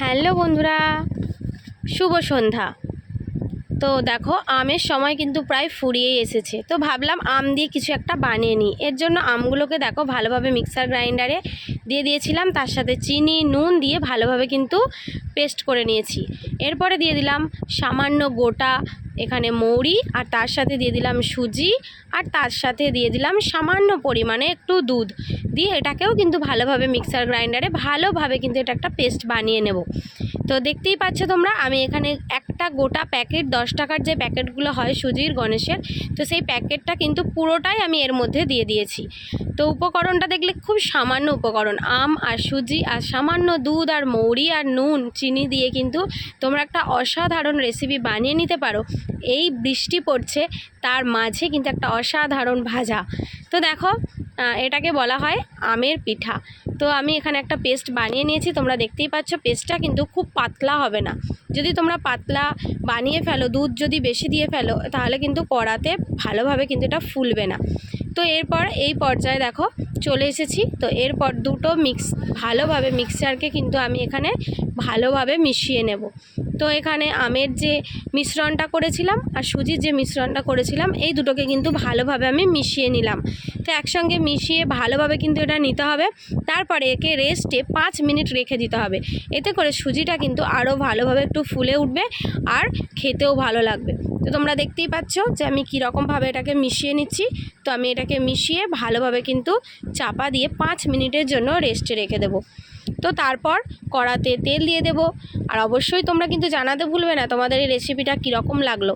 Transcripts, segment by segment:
Hello বন্ধুরা, শুভ সন্ধ্যা। তো দেখো, আমের সময় কিন্তু প্রায় ফুরিয়েই এসেছে। তো ভাবলাম আম দিয়ে কিছু একটা বানিয়ে নিই। এর জন্য আমগুলোকে দেখো, ভালোভাবে মিক্সার গ্রাইন্ডারে দিয়ে দিয়েছিলাম। তার সাথে চিনি, নুন দিয়ে ভালোভাবে কিন্তু পেস্ট করে নিয়েছি। এরপরে দিয়ে দিলাম সামান্য গোটা এখানে মৌরি আর তার সাথে দিয়ে দিলাম সুজি আর তার সাথে দিয়ে দিলাম সামান্য পরিমাণে একটু দুধ। দিয়ে এটাকেও কিন্তু ভালোভাবে মিক্সার গ্রাইন্ডারে ভালোভাবে কিন্তু এটা একটা পেস্ট বানিয়ে নেব। তো দেখতেই পাচ্ছ তোমরা, আমি এখানে একটা গোটা প্যাকেট, দশ টাকার যে প্যাকেটগুলো হয় সুজির, গণেশের, তো সেই প্যাকেটটা কিন্তু পুরোটাই আমি এর মধ্যে দিয়ে দিয়েছি। তো উপকরণটা দেখলে খুব সামান্য উপকরণ, আম আর সুজি আর সামান্য দুধ আর মৌরি আর নুন, চিনি দিয়ে কিন্তু তোমরা একটা অসাধারণ রেসিপি বানিয়ে নিতে পারো। এই বৃষ্টি পড়ছে, তার মাঝে কিন্তু একটা অসাধারণ ভাজা। তো দেখো এটাকে বলা হয় আমের পিঠা। তো আমি এখানে একটা পেস্ট বানিয়ে নিয়েছি, তোমরা দেখতেই পাচ্ছ পেস্টটা কিন্তু খুব পাতলা হবে না। যদি তোমরা পাতলা বানিয়ে ফেলো, দুধ যদি বেশি দিয়ে ফেলো, তাহলে কিন্তু কড়াতে ভালোভাবে কিন্তু এটা ফুলবে না। তো এরপর এই পর্যায়ে দেখো চলে এসেছি। তো এরপর দুটো মিক্স ভালোভাবে মিক্সচারকে কিন্তু আমি এখানে ভালোভাবে মিশিয়ে নেব। তো এখানে আমের যে মিশ্রণটা করেছিলাম আর সুজির যে মিশ্রণটা করেছিলাম, এই দুটোকে কিন্তু ভালোভাবে আমি মিশিয়ে নিলাম। তো একসঙ্গে মিশিয়ে ভালোভাবে কিন্তু এটা নিতে হবে। তারপরে একে রেস্টে পাঁচ মিনিট রেখে দিতে হবে। এতে করে সুজিটা কিন্তু আরও ভালোভাবে একটু ফুলে উঠবে আর খেতেও ভালো লাগবে। তো তোমরা দেখতেই পাচ্ছ যে আমি কীরকমভাবে এটাকে মিশিয়ে নিচ্ছি। তো আমি এটাকে মিশিয়ে ভালোভাবে কিন্তু চাপা দিয়ে পাঁচ মিনিটের জন্য রেস্টে রেখে দেবো। তো তারপর কড়াতে তেল দিয়ে দেব। আর অবশ্যই তোমরা কিন্তু জানাতে ভুলবে না তোমাদের এই রেসিপিটা কীরকম লাগল।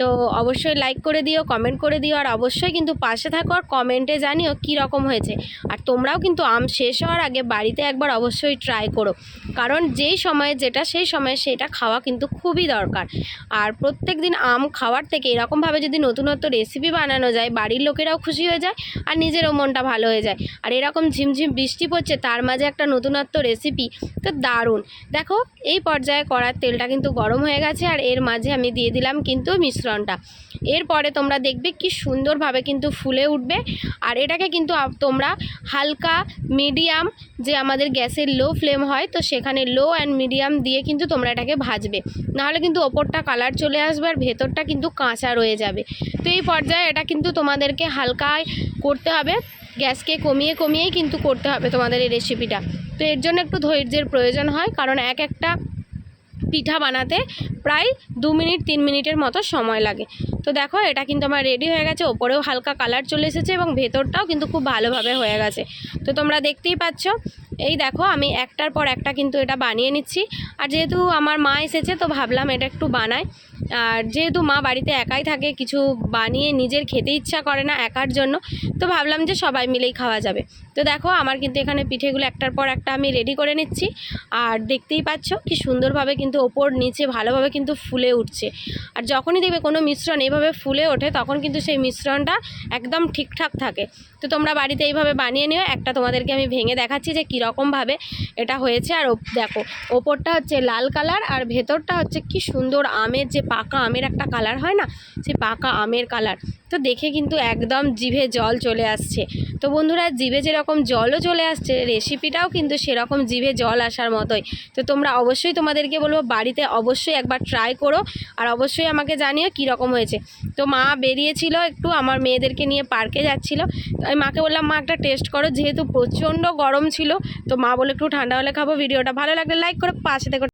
তো অবশ্যই লাইক করে দিও কমেন্ট করে দিও আর অবশ্যই কিন্তু পাশে থাকো আর কমেন্টে জানিও কী রকম হয়েছে। আর তোমরাও কিন্তু আম শেষ হওয়ার আগে বাড়িতে একবার অবশ্যই ট্রাই করো। কারণ যেই সময়ে যেটা সেই সময়ে সেটা খাওয়া কিন্তু খুবই দরকার। আর প্রত্যেক দিন আম খাওয়ার থেকে এরকমভাবে যদি নতুনত্ব রেসিপি বানানো যায়, বাড়ির লোকেরাও খুশি হয়ে যায় আর নিজেরও মনটা ভালো হয়ে যায়। আর এরকম ঝিমঝিম বৃষ্টি পড়ছে, তার মাঝে একটা নতুনত্ব রেসিপি তো দারুণ। দেখো, এই পর্যায়ে কড়ার তেলটা কিন্তু গরম হয়ে গেছে আর এর মাঝে আমি দিয়ে দিলাম কিন্তু মিশ্রণটা। এরপরে তোমরা দেখবে কি সুন্দরভাবে কিন্তু ফুলে উঠবে। আর এটাকে কিন্তু তোমরা হালকা মিডিয়াম যে আমাদের গ্যাসের লো ফ্লেম হয়, তো সেখানে লো অ্যান্ড মিডিয়াম দিয়ে কিন্তু তোমরা এটাকে ভাজবে। নাহলে কিন্তু ওপরটা কালার চলে আসবে আর ভেতরটা কিন্তু কাঁচা রয়ে যাবে। তো এই পর্যায়ে এটা কিন্তু তোমাদেরকে হালকায় করতে হবে। গ্যাসকে কমিয়ে কমিয়েই কিন্তু করতে হবে তোমাদের এই রেসিপিটা তো এর জন্য একটু ধৈর্যের প্রয়োজন হয়, কারণ এক একটা পিঠা বানাতে প্রায় দু মিনিট, তিন মিনিটের মতো সময় লাগে। তো দেখো, এটা কিন্তু আমার রেডি হয়ে গেছে। ওপরেও হালকা কালার চলে এসেছে এবং ভেতরটাও কিন্তু খুব ভালোভাবে হয়ে গেছে। তো তোমরা দেখতেই পাচ্ছ এই দেখো, আমি একটার পর একটা কিন্তু এটা বানিয়ে নিচ্ছি। আর যেহেতু আমার মা এসেছে, তো ভাবলাম এটা একটু বানাই। আর যেহেতু মা বাড়িতে একাই থাকে, কিছু বানিয়ে নিজের খেতে ইচ্ছা করে না একার জন্য, তো ভাবলাম যে সবাই মিলেই খাওয়া যাবে। তো দেখো, আমার কিন্তু এখানে পিঠেগুলো একটার পর একটা আমি রেডি করে নিচ্ছি। আর দেখতেই পাচ্ছ কি সুন্দরভাবে কিন্তু ওপর নিচে ভালোভাবে কিন্তু ফুলে উঠছে। আর যখনই দেখবে কোনো মিশ্রণ এইভাবে ফুলে ওঠে, তখন কিন্তু সেই মিশ্রণটা একদম ঠিকঠাক থাকে। তো তোমরা বাড়িতে এইভাবে বানিয়ে নিও। একটা তোমাদেরকে আমি ভেঙে দেখাচ্ছি যে কীরকমভাবে এটা হয়েছে। আর দেখো, ওপরটা হচ্ছে লাল কালার আর ভেতরটা হচ্ছে কি সুন্দর আমের যে পাকা আমের একটা কালার হয় না সে পাকা আমের কালার। তো দেখে কিন্তু একদম জিভে জল চলে আসছে। তো বন্ধুরা, জিভে যেরকম জলও চলে আসছে রেসিপিটাও কিন্তু সেরকম জিভে জল আসার মতোই। তো তোমরা অবশ্যই তোমাদেরকে বলব, বাড়িতে অবশ্যই একবার ট্রাই করো আর অবশ্যই আমাকে জানিও কী রকম হয়েছে। তো মা বেরিয়েছিল একটু, আমার মেয়েদেরকে নিয়ে পার্কে যাচ্ছিল। তো আমি মাকে বললাম, মা, একটা টেস্ট করো। যেহেতু প্রচণ্ড গরম ছিল তো মা বলে একটু ঠান্ডা হলে খাব ভিডিওটা ভালো লাগলে লাইক করে পাশে থেকে